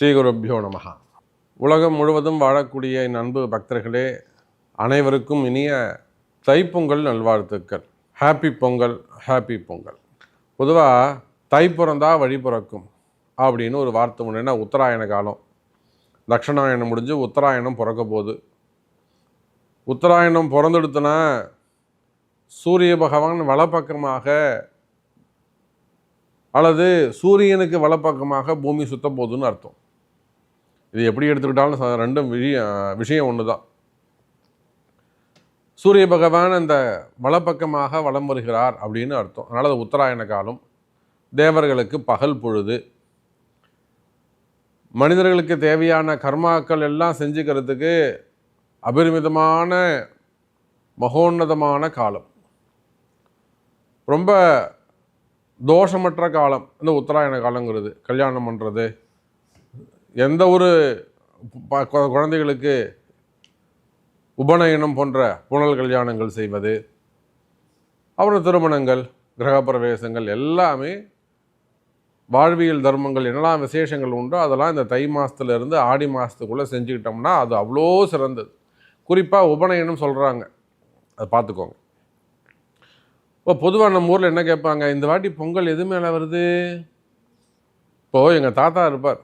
ஸ்ரீகுருப்பியோ நமகா உலகம் முழுவதும் வாழக்கூடிய என் அன்பு பக்தர்களே அனைவருக்கும் இனிய தைப்பொங்கல் நல்வாழ்த்துக்கள். Happy Pongal happy Pongal. பொதுவாக தை பிறந்தா வழி பிறக்கும் அப்படின்னு ஒரு வார்த்தை முன்னா உத்தராயண காலம். தட்சிணாயணம் முடிஞ்சு உத்தராயணம் பிறக்க போகுது. உத்தராயணம் பிறந்தெடுத்தனா சூரிய பகவான் வலப்பக்கமாக அல்லது சூரியனுக்கு வலப்பக்கமாக பூமி சுத்த போகுதுன்னு அர்த்தம். இது எப்படி எடுத்துக்கிட்டாலும் ரெண்டும் விஷயம் விஷயம் ஒன்று தான் சூரிய பகவான் அந்த வலப்பக்கமாக வலம் வருகிறார் அப்படின்னு அர்த்தம். அதனால் அது உத்தராயண காலம். தேவர்களுக்கு பகல் பொழுது. மனிதர்களுக்கு தேவையான கர்மாக்கள் எல்லாம் செஞ்சுக்கிறதுக்கு அபரிமிதமான மகோன்னதமான காலம். ரொம்ப தோஷமற்ற காலம். இந்த உத்தராயண காலங்கிறது. கல்யாணம் பண்ணுறது எந்த ஒரு ப- குழந்தைகளுக்கு உபநயனம் போன்ற புனல் கல்யாணங்கள் செய்வது அப்புறம் திருமணங்கள் கிரகப்பிரவேசங்கள் எல்லாமே வாழ்வியல் தர்மங்கள் என்னெல்லாம் விசேஷங்கள் உண்டோ அதெல்லாம் இந்த தை மாசத்துல இருந்து ஆடி மாதத்துக்குள்ளே செஞ்சுக்கிட்டோம்னா அது அவ்வளோ சிறந்தது. குறிப்பாக உபநயனம் சொல்கிறாங்க அதை பார்த்துக்கோங்க இப்போ பொதுவாக நம்ம ஊரில் என்ன கேட்பாங்க இந்த வாட்டி பொங்கல் எது மேலே வருது? இப்போது எங்கள் தாத்தா இருப்பார்.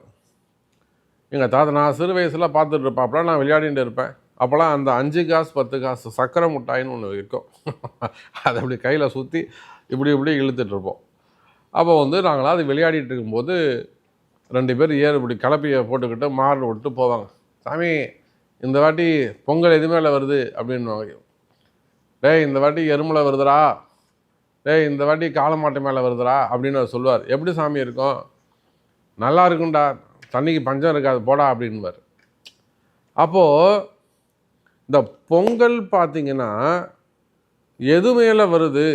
எங்கள் தாத்தா நான் சிறு வயசில் பார்த்துட்டு இருப்பாப்பெல்லாம் நான் விளையாடிட்டு இருப்பேன். அப்போல்லாம் அந்த அஞ்சு காசு பத்து காசு சக்கரை மிட்டாயின்னு ஒன்று இருக்கும். அதை அப்படி கையில் சுற்றி இப்படி இப்படி இழுத்துட்டு இருப்போம். அப்போ வந்து நாங்களாம் அது விளையாடிட்டு இருக்கும்போது ரெண்டு பேர் ஏறு இப்படி கலப்பையை போட்டுக்கிட்டு மாறு விட்டு போவாங்க. சாமி இந்த வாட்டி பொங்கல் எது மேலே வருது? அப்படின்னு டேய் இந்த வாட்டி எருமலை வருதுடா. டேய் இந்த வாட்டி காளமாட்டு மேலே வருதுடா. அப்படின்னு அவர் சொல்லுவார். எப்படி சாமி இருக்கும்? நல்லா இருக்கும்டா. தண்ணிக்கு பஞ்சம் இருக்காது போடா அப்படின்வார் அப்போது இந்த பொங்கல் பார்த்தீங்கன்னா எது மேலே வருது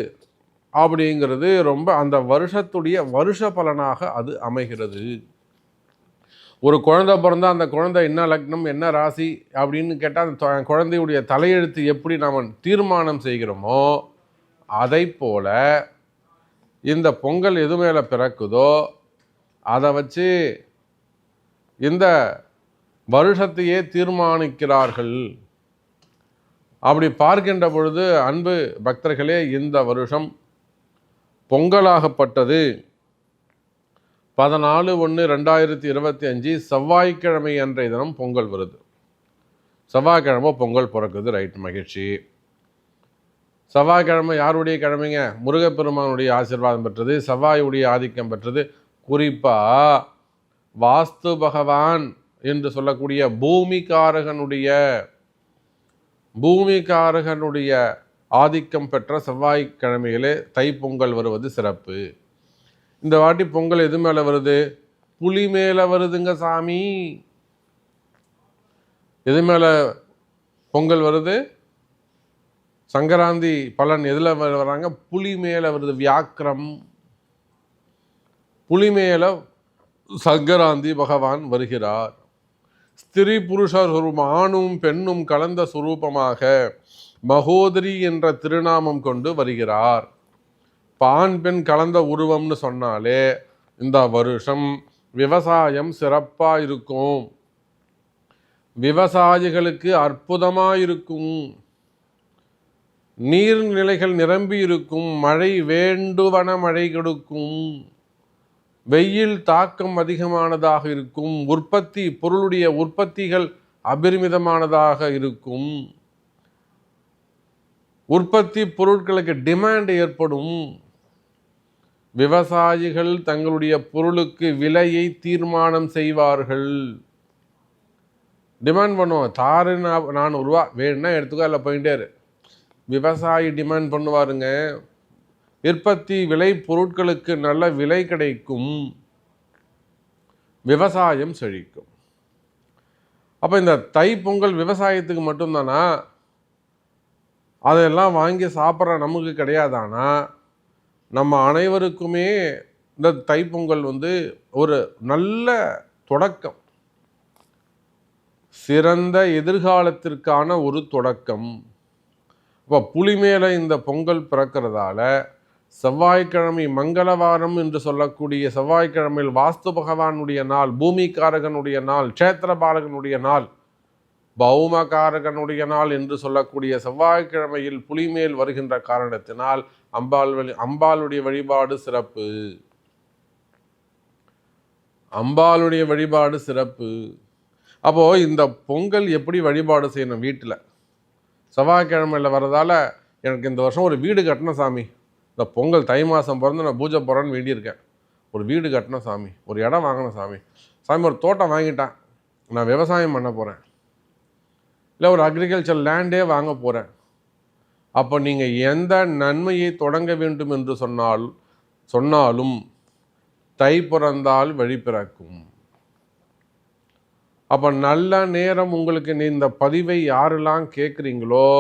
அப்படிங்கிறது ரொம்ப அந்த வருஷத்துடைய வருஷ பலனாக அது அமைகிறது. ஒரு குழந்தை பிறந்தால் அந்த குழந்தை என்ன லக்னம் என்ன ராசி அப்படின்னு கேட்டால் அந்த குழந்தையுடைய தலையெழுத்து எப்படி நாம் தீர்மானம் செய்கிறோமோ அதை போல இந்த பொங்கல் எது மேலே பிறக்குதோ அதை வச்சு இந்த வருஷத்தையே தீர்மானிக்கிறார்கள். அப்படி பார்க்கின்ற பொழுது அன்பு பக்தர்களே இந்த வருஷம் பொங்கலாகப்பட்டது. பதினாலு ஒன்று ரெண்டாயிரத்தி இருபத்தி அஞ்சு செவ்வாய்க்கிழமை அன்றைய தினம் பொங்கல் வருது. செவ்வாய்க்கிழமை பொங்கல் பிறக்குது ரைட் மகிழ்ச்சி. செவ்வாய்க்கிழமை யாருடைய கிழமைங்க? முருகப்பெருமானுடைய ஆசீர்வாதம் பெற்றது செவ்வாயுடைய ஆதிக்கம் பெற்றது. குறிப்பாக வாஸ்து பகவான் என்று சொல்லக்கூடிய பூமிகாரகனுடைய பூமிகாரகனுடைய ஆதிக்கம் பெற்ற செவ்வாய்க்கிழமையிலே தைப்பொங்கல் வருவது சிறப்பு. இந்த வாட்டி பொங்கல் எது மேலே வருது? புலி மேலே வருதுங்க சாமி. எது மேலே பொங்கல் வருது? சங்கராந்தி பலன் எதில் வராங்க? புலி மேலே வருது வியாக்கிரம். புலி மேலே சங்கராந்தி பகவான் வருகிறார். ஸ்திரீ புருஷர் ஒரு ஆணும் பெண்ணும் கலந்த சுரூபமாக மகோதரி என்ற திருநாமம் கொண்டு வருகிறார். பான் பெண் கலந்த உருவம்னு சொன்னாலே இந்த வருஷம் விவசாயம் சிறப்பாக இருக்கும். விவசாயிகளுக்கு அற்புதமாக இருக்கும். நீர்நிலைகள் நிரம்பி இருக்கும். மழை வேண்டுவன மழை கொடுக்கும். வெயில் தாக்கம் அதிகமானதாக இருக்கும் உற்பத்தி பொருளுடைய உற்பத்திகள் அபரிமிதமானதாக இருக்கும். உற்பத்தி பொருட்களுக்கு டிமாண்ட் ஏற்படும். விவசாயிகள் தங்களுடைய பொருளுக்கு விலையை தீர்மானம் செய்வார்கள். டிமாண்ட் பண்ணுவோம் தாரு நானூறுரூவா வேணும்னா எடுத்துக்கோ இல்லை போயிட்டே விவசாயி டிமாண்ட் பண்ணுவாருங்க. உற்பத்தி விலை பொருட்களுக்கு நல்ல விலை கிடைக்கும். விவசாயம் செழிக்கும். அப்போ இந்த தை பொங்கல் விவசாயத்துக்கு மட்டும்தானா? அதெல்லாம் வாங்கி சாப்பிட்ற நமக்கு கிடையாதானா? நம்ம அனைவருக்குமே இந்த தைப்பொங்கல் வந்து ஒரு நல்ல தொடக்கம். சிறந்த எதிர்காலத்திற்கான ஒரு தொடக்கம். இப்போ புலி மேலே இந்த பொங்கல் பிறக்கிறதால செவ்வாய்க்கிழமை மங்களவாரம் என்று சொல்லக்கூடிய செவ்வாய்க்கிழமையில் வாஸ்து பகவானுடைய நாள் பூமிகாரகனுடைய நாள் க்ஷேத்திரபாலகனுடைய நாள் பௌமகாரகனுடைய நாள் என்று சொல்லக்கூடிய செவ்வாய்க்கிழமையில் புலிமேல் வருகின்ற காரணத்தினால் அம்பாள் வழி அம்பாளுடைய வழிபாடு சிறப்பு. அம்பாளுடைய வழிபாடு சிறப்பு. அப்போ இந்த பொங்கல் எப்படி வழிபாடு செய்யணும் வீட்டில்? செவ்வாய்க்கிழமையில் வர்றதால எனக்கு இந்த வருஷம் ஒரு வீடு கட்டணும் சாமி. இந்த பொங்கல் தை மாதம் பிறந்து நான் பூஜை போகிறேன்னு வேண்டியிருக்கேன். ஒரு வீடு கட்டணும் சாமி. ஒரு இடம் வாங்கணும் சாமி. சாமி ஒரு தோட்டம் வாங்கிட்டேன். நான் விவசாயம் பண்ண போகிறேன் இல்லை ஒரு அக்ரிகல்ச்சர் லேண்டே வாங்க போகிறேன் அப்போ நீங்கள் எந்த நன்மையை தொடங்க வேண்டும் என்று சொன்னால் சொன்னாலும் தை பிறந்தால் வழி பிறக்கும். அப்போ நல்ல நேரம் உங்களுக்கு நீ இந்த பதிவை யாரெல்லாம் கேட்குறீங்களோ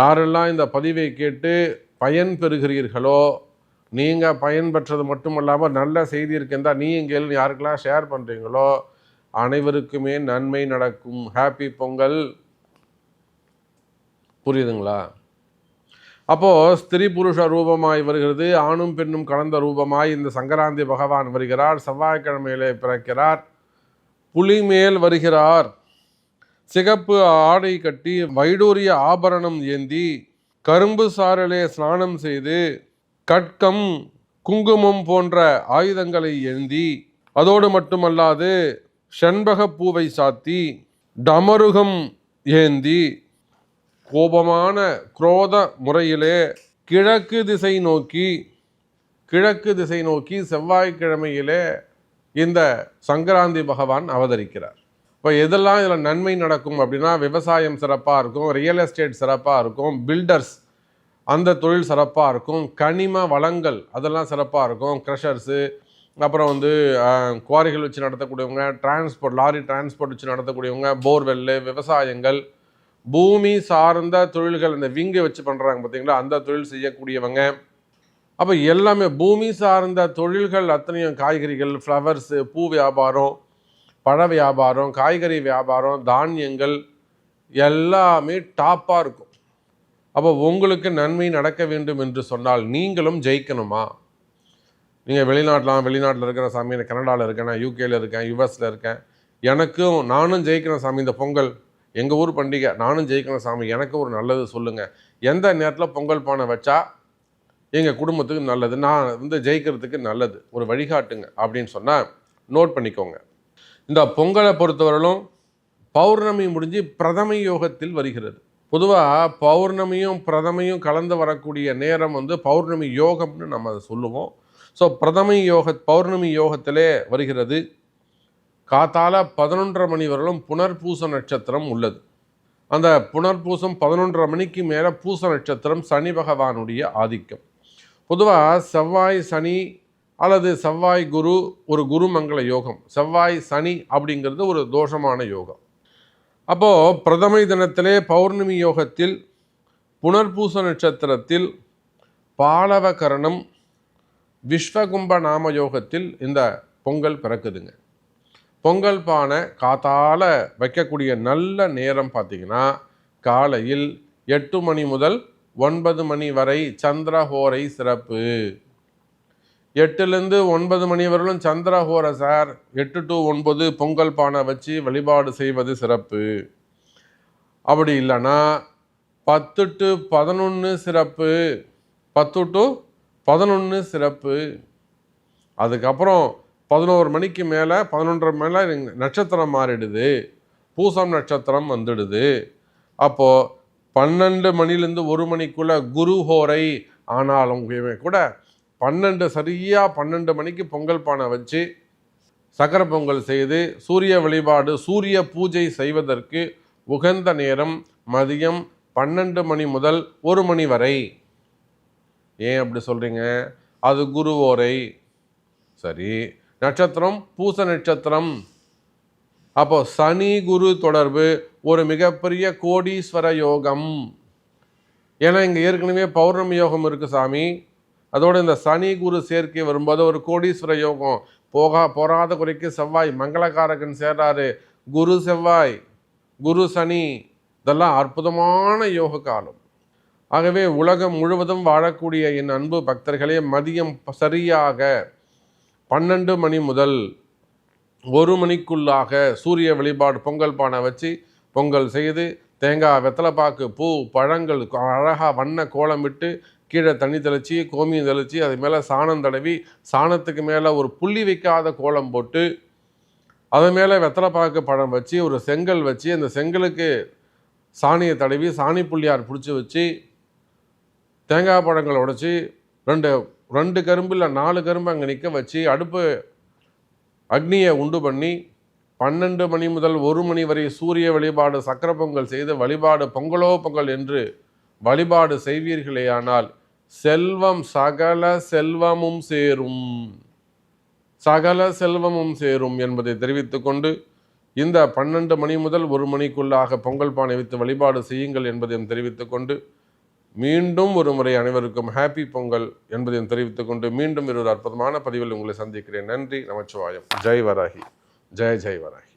யாரெல்லாம் இந்த பதிவை கேட்டு பயன் பெறுகிறீர்களோ நீங்கள் பயன் பெற்றது மட்டும் இல்லாமல் நல்ல செய்தி இருக்கின்றா நீங்கள் யாருக்கெல்லாம் ஷேர் பண்ணுறீங்களோ அனைவருக்குமே நன்மை நடக்கும். ஹாப்பி பொங்கல். புரியுதுங்களா? அப்போது ஸ்திரீ புருஷ ரூபமாய் வருகிறது. ஆணும் பெண்ணும் கலந்த ரூபமாய் இந்த சங்கராந்தி பகவான் வருகிறார். செவ்வாய்க்கிழமையிலே பிறக்கிறார். புலிமேல் வருகிறார். சிகப்பு ஆடை கட்டி வைடூரிய ஆபரணம் ஏந்தி கரும்பு சாரலே ஸ்நானம் செய்து கட்கம் குங்குமம் போன்ற ஆயுதங்களை ஏந்தி அதோடு மட்டுமல்லாது செண்பக பூவை சாத்தி டமருகம் ஏந்தி கோபமான குரோத முறையிலே கிழக்கு திசை நோக்கி கிழக்கு திசை நோக்கி செவ்வாய்க்கிழமையிலே இந்த சங்கராந்தி பகவான் அவதரிக்கிறார். இப்போ எதெல்லாம் இதில் நன்மை நடக்கும் அப்படின்னா விவசாயம் சிறப்பாக இருக்கும் ரியல் எஸ்டேட் சிறப்பாக இருக்கும் பில்டர்ஸ் அந்த தொழில் சிறப்பாக இருக்கும் கனிம வளங்கள் அதெல்லாம் சிறப்பாக இருக்கும் க்ரஷர்ஸு அப்புறம் வந்து குவாரிகள் வச்சு நடத்தக்கூடியவங்க டிரான்ஸ்போர்ட் லாரி டிரான்ஸ்போர்ட் வச்சு நடத்தக்கூடியவங்க போர்வெல்லு விவசாயங்கள் பூமி சார்ந்த தொழில்கள் இந்த விங்கை வச்சு பண்ணுறாங்க பார்த்தீங்களா அந்த தொழில் செய்யக்கூடியவங்க. அப்போ எல்லாமே பூமி சார்ந்த தொழில்கள் அத்தனையும் காய்கறிகள் ஃப்ளவர்ஸு பூ வியாபாரம் பழ வியாபாரம் காய்கறி வியாபாரம் தானியங்கள் எல்லாமே டாப்பாக இருக்கும். அப்போ உங்களுக்கு நன்மை நடக்க வேண்டும் என்று சொன்னால் நீங்களும் ஜெயிக்கணுமா? நீங்கள் வெளிநாட்டிலாம் வெளிநாட்டில் இருக்கிற சாமி நான் கனடாவில் இருக்கேன் நான் யூகேயில் இருக்கேன் யூஎஸில் இருக்கேன் எனக்கும் நானும் ஜெயிக்கிறேன் சாமி இந்த பொங்கல் எங்கள் ஊர் பண்டிகை நானும் ஜெயிக்கிறேன் சாமி எனக்கு ஒரு நல்லது சொல்லுங்கள் எந்த நேரத்தில் பொங்கல் பானை வச்சா எங்கள் குடும்பத்துக்கு நல்லது நான் வந்து ஜெயிக்கிறதுக்கு நல்லது ஒரு வழிகாட்டுங்க அப்படின்னு சொன்னால் நோட் பண்ணிக்கோங்க. இந்த பொங்கலை பொறுத்தவரையிலும் பௌர்ணமி முடிஞ்சு பிரதம யோகத்தில் வருகிறது. பொதுவாக பௌர்ணமியும் பிரதமையும் கலந்து வரக்கூடிய நேரம் வந்து பௌர்ணமி யோகம்னு நம்ம அதை சொல்லுவோம். ஸோ பிரதம யோக பௌர்ணமி யோகத்திலே வருகிறது. காத்தால பதினொன்றரை மணி வரலும் புனர்பூச நட்சத்திரம் உள்ளது. அந்த புனர்பூசம் பதினொன்றரை மணிக்கு மேலே பூச நட்சத்திரம் சனி பகவானுடைய ஆதிக்கம். பொதுவாக செவ்வாய் சனி அல்லது செவ்வாய் குரு ஒரு குரு மங்கள யோகம். செவ்வாய் சனி அப்படிங்கிறது ஒரு தோஷமான யோகம். அப்போது பிரதமை தினத்திலே பௌர்ணமி யோகத்தில் புனர்பூச நட்சத்திரத்தில் பாலவகரணம் விஸ்வகும்ப நாம யோகத்தில் இந்த பொங்கல் பிறக்குதுங்க. பொங்கல் பானை காத்தால் வைக்கக்கூடிய நல்ல நேரம் பார்த்தீங்கன்னா காலையில் எட்டு மணி முதல் ஒன்பது மணி வரை சந்திரஹோரை சிறப்பு. எட்டுலேருந்து ஒன்பது மணி வரலும் சந்திரஹோர சார் எட்டு டு ஒன்பது பொங்கல் பானை வச்சு வழிபாடு செய்வது சிறப்பு. அப்படி இல்லைன்னா பத்து டு பதினொன்று சிறப்பு. பத்து டு பதினொன்று சிறப்பு. அதுக்கப்புறம் பதினோரு மணிக்கு மேலே பதினொன்றரை மேலே நட்சத்திரம் மாறிடுது. பூசம் நட்சத்திரம் வந்துடுது. அப்போது பன்னெண்டு மணிலேருந்து ஒரு மணிக்குள்ளே குரு ஹோரை ஆனாலும் கூட பன்னெண்டு சரியாக பன்னெண்டு மணிக்கு பொங்கல் பானை வச்சு சக்கர பொங்கல் செய்து சூரிய வழிபாடு சூரிய பூஜை செய்வதற்கு உகந்த நேரம் மதியம் பன்னெண்டு மணி முதல் ஒரு மணி வரை. ஏன் அப்படி சொல்கிறீங்க அது குருவோரை. சரி. நட்சத்திரம் பூச நட்சத்திரம். அப்போ சனி குரு தொடர்பு ஒரு மிகப்பெரிய கோடீஸ்வர யோகம். ஏன்னா இங்கே ஏற்கனவே பௌர்ணமி யோகம் இருக்குது சாமி. அதோடு இந்த சனி குரு சேர்க்கை வரும்போது ஒரு கோடீஸ்வர யோகம். போகா போராத குறைக்கு செவ்வாய் மங்களகாரகன் சேர்றாரு. குரு செவ்வாய் குரு சனி இதெல்லாம் அற்புதமான யோக காலம். ஆகவே உலகம் முழுவதும் வாழக்கூடிய என் அன்பு பக்தர்களே மதியம் சரியாக பன்னெண்டு மணி முதல் ஒரு மணிக்குள்ளாக சூரிய வழிபாடு பொங்கல் பானை வச்சு பொங்கல் செய்து தேங்காய் வெத்தலைப்பாக்கு பூ பழங்கள் அழகாக வண்ண கோலம் விட்டு கீழே தண்ணி தெளித்து கோமியம் தெளித்து அது மேலே சாணம் தடவி சாணத்துக்கு மேலே ஒரு புள்ளி வைக்காத கோலம் போட்டு அது மேலே வெத்தலைப்பாக்கு பழம் வச்சு ஒரு செங்கல் வச்சு அந்த செங்கலுக்கு சாணியை தடவி சாணி புள்ளியார் பிடிச்சி வச்சு தேங்காய் பழங்களை உடைச்சி ரெண்டு ரெண்டு கரும்பு இல்லை நாலு கரும்பு அங்கே நிற்க வச்சு அடுப்பு அக்னியை உண்டு பண்ணி பன்னெண்டு மணி முதல் ஒரு மணி வரை சூரிய வழிபாடு சக்கர பொங்கல் செய்து வழிபாடு பொங்கலோ பொங்கல் என்று வழிபாடு செய்வீர்களேயானால் செல்வம் சகல செல்வமும் சேரும். சகல செல்வமும் சேரும் என்பதை தெரிவித்துக்கொண்டு இந்த பன்னெண்டு மணி முதல் ஒரு மணிக்குள்ளாக பொங்கல் பானை வைத்து வழிபாடு செய்யுங்கள் என்பதையும் தெரிவித்துக்கொண்டு மீண்டும் ஒரு முறை அனைவருக்கும் ஹாப்பி பொங்கல் என்பதையும் தெரிவித்துக்கொண்டு மீண்டும் ஒரு அற்புதமான பதிவில் உங்களை சந்திக்கிறேன். நன்றி நமச்சிவாயம். ஜெய் வராகி. ஜெய் ஜெய் வராகி.